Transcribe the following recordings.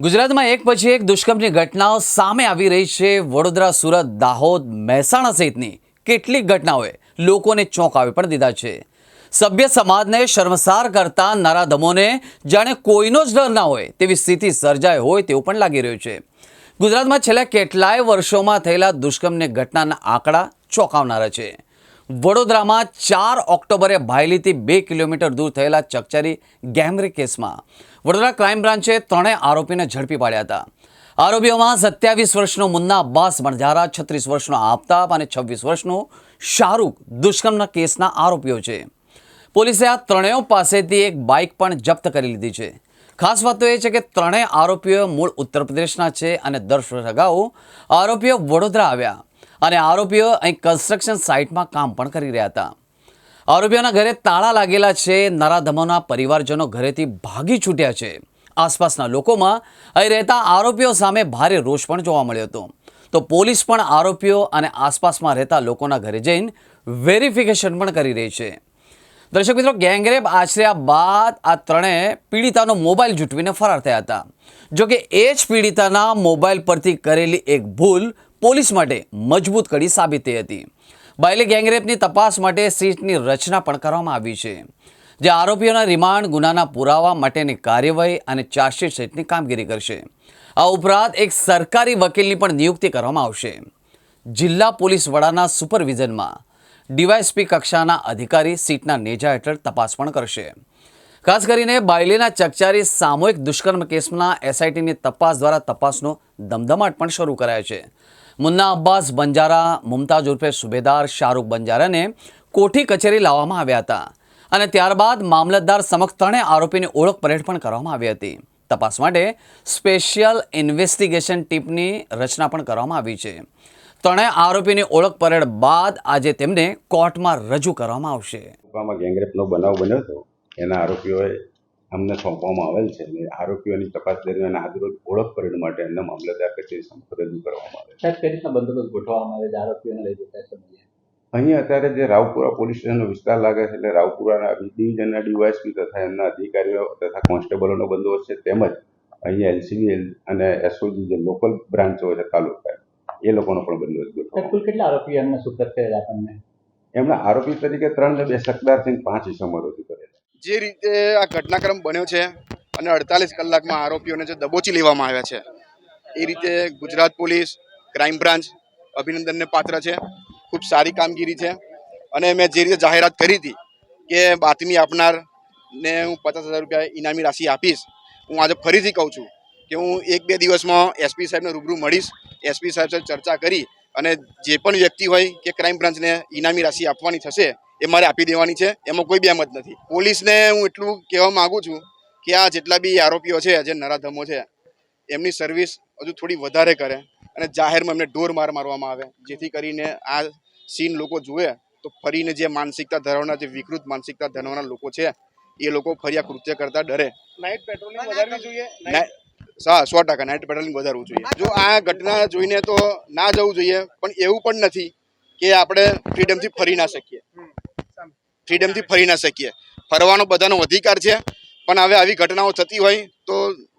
ગુજરાતમાં એક પછી એક દુષ્કર્મની ઘટનાઓ સામે આવી રહી છે. વડોદરા, સુરત, દાહોદ, મહેસાણા સહિતની કેટલીક ઘટનાઓએ લોકોને ચોંકાવી પણ દીધા છે. સભ્ય સમાજને શર્મસાર કરતા નરાધમોને જાણે કોઈનો જ ડર ના હોય તેવી સ્થિતિ સર્જાય હોય તેવું પણ લાગી રહ્યું છે. ગુજરાતમાં છેલ્લા કેટલાય વર્ષોમાં થયેલા દુષ્કર્મની ઘટનાના આંકડા ચોંકાવનારા છે. વડોદરામાં ચાર ઓક્ટોબરે ભાયલીથી બે કિલોમીટર દૂર થયેલા ચકચારી ગેમરી કેસમાં. વડોદરા ક્રાઇમ બ્રાન્ચે ત્રણેય આરોપીને ઝડપી પાડ્યા હતા. આરોપીઓમાં સત્યાવીસ વર્ષનો મુન્ના અબ્બાસ બણઝારા છત્રીસ વર્ષનો આફતાબ અને છવ્વીસ વર્ષનો શાહરૂખ દુષ્કર્મના કેસના આરોપીઓ છે. પોલીસે આ ત્રણેય પાસેથી એક બાઇક પણ જપ્ત કરી લીધી છે. ખાસ વાત તો એ છે કે ત્રણેય આરોપીઓ મૂળ ઉત્તર પ્રદેશના છે અને દસ વર્ષ અગાઉ આરોપીઓ વડોદરા આવ્યા. અને આરોપીઓ અહીં કન્સ્ટ્રક્શન સાઇટમાં કામ પણ કરી રહ્યા હતા. આરોપીઓના ઘરે તાળા લાગેલા છે, નરાધમોના પરિવારજનો ઘરેથી ભાગી છૂટ્યા છે. આસપાસના લોકોમાં અહીં રહેતા આરોપીઓ સામે ભારે રોષ પણ જોવા મળ્યો હતો. તો પોલીસ પણ આરોપીઓ અને આસપાસમાં રહેતા લોકોના ઘરે જઈને વેરિફિકેશન પણ કરી રહી છે. દર્શક મિત્રો, ગેંગરેપ આચર્યા બાદ આ ત્રણેય પીડિતાનો મોબાઈલ જૂટવીને ફરાર થયા હતા. જોકે એ જ પીડિતાના મોબાઈલ પરથી કરેલી એક ભૂલ પોલીસ માટે મજબૂત કડી સાબિત થઈ હતી. બાયલે ગેંગરેપની તપાસ માટે સીટની રચના પણ કરવામાં આવી છે. જે આરોપીઓના રિમાન્ડ, ગુનાના પુરાવા માટેની કાર્યવાહી અને ચાર્જશીટ સહિતની કામગીરી કરશે. આ ઉપરાંત એક સરકારી વકીલની પણ નિયુક્તિ કરવામાં આવશે. જિલ્લા પોલીસ વડાના સુપરવિઝનમાં ડીવાયએસપી કક્ષાના અધિકારી સીટના નેજા હેઠળ તપાસ પણ કરશે. ખાસ કરીને બાયલીના ચકચારી સામૂહિક દુષ્કર્મ કેસના એસઆઈટીની તપાસ દ્વારા તપાસનો ધમધમાટ પણ શરૂ કરાયો છે. મુન્ના અબ્બાસ બંજારા મુમતાજ ઉર્ફે સુબેદાર, શાહરૂખ બંજારાને કોઠી કચેરી લાવવામાં આવ્યા હતા અને ત્યારબાદ મામલતદાર સમક્ષ ત્રણેય આરોપીની ઓળખ પરેડ પણ કરવામાં આવી હતી. તપાસ માટે સ્પેશિયલ ઇન્વેસ્ટિગેશન ટીમની રચના પણ કરવામાં આવી છે. ત્રણેય આરોપીની ઓળખ પરેડ બાદ આજે તેમને કોર્ટમાં રજૂ કરવામાં આવશે. ગેંગરેપનો બનાવ બન્યો હતો. એના આરોપીઓએ અમને સોંપવામાં આવેલ છે અને આરોપીઓની તપાસ દરમિયાન આજરોજ ઓળખ પરેડ માટે એમને મામલતદાર કચેરી સમક્ષ રજૂ કરવામાં આવે સાહેબ કઈ રીતના બંદોબસ્ત ગોઠવવામાં આવે છે? આરોપીઓને લઈ જતા સમયે? અહીં અત્યારે જે રાવપુરા પોલીસ સ્ટેશનનો વિસ્તાર લાગે છે એટલે રાવપુરાના ડિવિઝનના ડીવાયસપી તથા એમના અધિકારીઓ તથા કોન્સ્ટેબલોનો બંદોબસ્ત છે. તેમજ અહીંયા એલસીબી અને એસઓજી જે લોકલ બ્રાન્ચો છે તાલુકા એ લોકોનો પણ બંદોબસ્ત સાહેબ કુલ કેટલા આરોપીઓ એમને સુપરત કરેલા આપણને? એમના આરોપી તરીકે ત્રણ ને બે સત્તાર થઈને પાંચ ઇસમો રજૂ જે રીતે આ ઘટનાક્રમ બન્યો છે અને અડતાલીસ કલાકમાં આરોપીઓને જે દબોચી લેવામાં આવ્યા છે, એ રીતે ગુજરાત પોલીસ, ક્રાઇમ બ્રાન્ચ અભિનંદનને પાત્ર છે, ખૂબ સારી કામગીરી છે અને મેં જે રીતે જાહેરાત કરી હતી કે બાતમી આપનાર ને હું પચાસ હજાર રૂપિયા ઇનામી રાશિ આપીશ, હું આજે ફરીથી કહું છું કે હું એક બે દિવસમાં એસપી સાહેબને રૂબરૂ મળીશ એસપી સાહેબ સાથે ચર્ચા કરી અને જે પણ વ્યક્તિ હોય કે ક્રાઇમ બ્રાન્ચને ઇનામી રાશિ આપવાની થશે એ મારે આપી દેવાની છે. એમાં કોઈ બેમત નથી. પોલીસને હું એટલું કહેવા માગું છું કે આ જેટલા બી આરોપીઓ છે જે નરાધમો છે એમની સર્વિસ હજુ થોડી વધારે કરે અને જાહેરમાં એમને ઢોર માર મારવામાં આવે. જેથી કરીને આ સીન લોકો જુએ તો ફરીને જે માનસિકતા ધરાવનાર જે વિકૃત માનસિકતા ધરાવનાર લોકો છે એ લોકો ફરી આ કૃત્ય કરતા ડરે. નાઇટ પેટ્રોલિંગ વધારવી જોઈએ? હા સો ટકા નાઇટ પેટ્રોલિંગ વધારવું જોઈએ. જો આ ઘટના જોઈને તો ના જવું જોઈએ પણ એવું પણ નથી કે આપણે ફ્રીડમથી ફરી ના શકીએ. ફ્રીડમથી ફરી ના શકીએ. ફરવાનો બધાનો અધિકાર છે, પણ હવે આવી ઘટનાઓ થતી હોય તો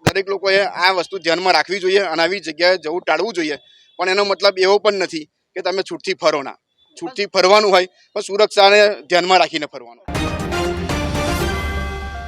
દરેક લોકોએ આ વસ્તુ ધ્યાનમાં રાખવી જોઈએ અને આવી જગ્યાએ જવું ટાળવું જોઈએ. પણ એનો મતલબ એવો પણ નથી કે તમે છૂટથી ફરો ના. છૂટથી ફરવાનું હોય પણ સુરક્ષાને ધ્યાનમાં રાખીને ફરવાનું.